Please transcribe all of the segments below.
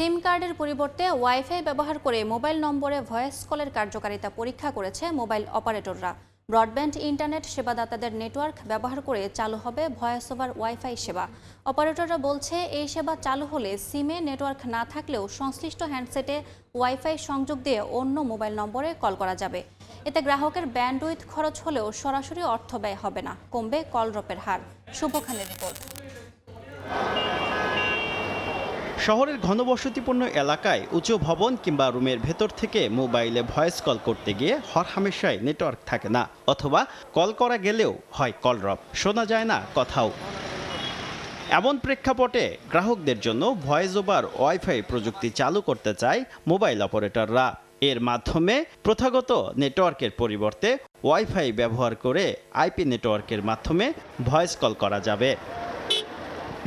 সিম কার্ডের পরিবর্তে ওয়াইফাই ব্যবহার করে মোবাইল নম্বরে ভয়েস কলের কার্যকারিতা পরীক্ষা করেছে মোবাইল অপারেটররা। ব্রডব্যান্ড, ইন্টারনেট সেবাদাতাদের নেটওয়ার্ক ব্যবহার করে চালু হবে ভয়েস ওভার ওয়াইফাই সেবা। অপারেটররা বলছে, এই সেবা চালু হলে সিমে নেটওয়ার্ক না থাকলেও সংশ্লিষ্ট হ্যান্ডসেটে ওয়াইফাই সংযোগ দিয়ে অন্য মোবাইল নম্বরে কল করা যাবে। এতে গ্রাহকের ব্যান্ডউইথ খরচ হলেও সরাসরি অর্থ ব্যয় হবে না, কমবে কল ড্রপের হার। শুভ খানের রিপোর্ট। শহরের ঘনবসতিপূর্ণ এলাকায় উঁচু ভবন কিংবা রুমের ভেতর থেকে মোবাইলে ভয়েস কল করতে গিয়ে হরহামেশাই নেটওয়ার্ক থাকে না, অথবা কল করা গেলেও হয় কলরব শোনা যায় না কথাও। এমন প্রেক্ষাপটে গ্রাহকদের জন্য ভয়েস ওভার ওয়াইফাই প্রযুক্তি চালু করতে চায় মোবাইল অপারেটররা। এর মাধ্যমে প্রথাগত নেটওয়ার্কের পরিবর্তে ওয়াইফাই ব্যবহার করে আইপি নেটওয়ার্কের মাধ্যমে ভয়েস কল করা যাবে।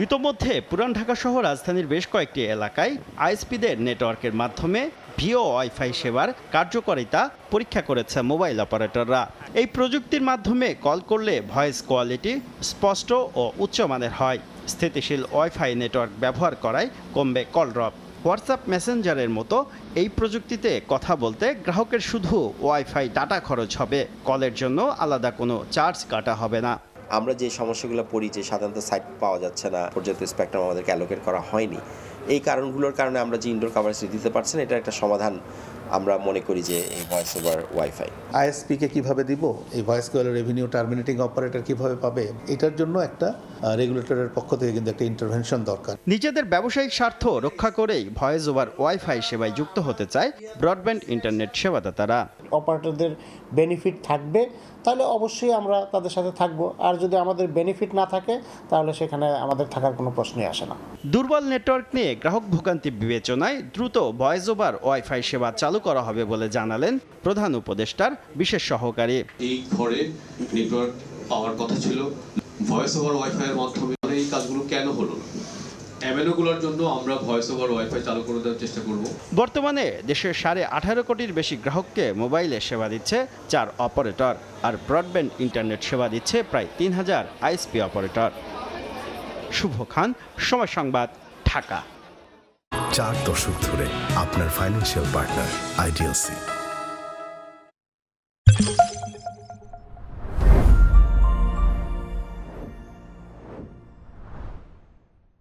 ইতোমধ্যে পুরান ঢাকা সহ রাজধানীর বেশ কয়েকটি এলাকায় আইএসপিদের নেটওয়ার্কের মাধ্যমে ভিও ওয়াইফাই সেবার কার্যকারিতা পরীক্ষা করেছে মোবাইল অপারেটররা। এই প্রযুক্তির মাধ্যমে কল করলে ভয়েস কোয়ালিটি স্পষ্ট ও উচ্চমানের হয়। স্থিতিশীল ওয়াইফাই নেটওয়ার্ক ব্যবহার করায় কমবে কল ড্রপ। হোয়াটসঅ্যাপ মেসেঞ্জারের মতো এই প্রযুক্তিতে কথা বলতে গ্রাহকের শুধু ওয়াইফাই ডাটা খরচ হবে। কলের জন্য আলাদা কোনো চার্জ কাটা হবে না। আমরা যে সমস্যাগুলো পড়ি, যে সাধারণত সাইট পাওয়া যাচ্ছে না পর্যাপ্ত স্পেকট্রাম আমাদেরকে অ্যালোকেট করা হয়নি। এই কারণগুলোর কারণে আমরা যে ইনডোর কাভারেজ দিতে পারছি না এটা একটা সমাধান আমরা মনে করি যে এই ভয়েস ওভার ওয়াইফাই আইএসপিকে কীভাবে দিব? এই voice call revenue terminating operator কীভাবে পাবে? এটার জন্য একটা রেগুলেটরের পক্ষ থেকে কিন্তু একটা ইন্টারভেনশন দরকার। নিজেদের ব্যবসায়িক স্বার্থ রক্ষা করেই ভয়েস ওভার ওয়াইফাই সেবায় যুক্ত হতে চায় ব্রডব্যান্ড ইন্টারনেট সেবাদাতারা। অপারেটরদের বেনিফিট থাকবে তাহলে অবশ্যই আমরা তাদের সাথে থাকব। আর যদি আমাদের বেনিফিট না থাকে তাহলে সেখানে আমাদের থাকার কোনো প্রশ্নই আসে না। দুর্বল নেটওয়ার্ক নিয়ে গ্রাহক ভোগান্তি বিবেচনায় দ্রুত ভয়েস ওভার ওয়াইফাই সেবা চালু করা হবে বলে জানালেন প্রধান উপদেষ্টার বিশেষ সহকারী। এই ঘরে নেটওয়ার্ক পাওয়ার কথা ছিল। ভয়েস ওভার ওয়াইফাই এর মাধ্যমে এই কাজগুলো কেন হলো না? এমএনওগুলোর জন্য আমরা ভয়েস ওভার ওয়াইফাই চালু করে দেওয়ার চেষ্টা করব। বর্তমানে দেশের সাড়ে আঠারো কোটির বেশি গ্রাহককে মোবাইলে সেবা দিচ্ছে চার অপারেটর আর ব্রডব্যান্ড ইন্টারনেট সেবা দিচ্ছে প্রায় তিন হাজার আইএসপি অপারেটর। শুভ খান সময় সংবাদ ঢাকা। চার দশক ধরে আপনার ফাইন্যান্সিয়াল পার্টনার আইডিএলসি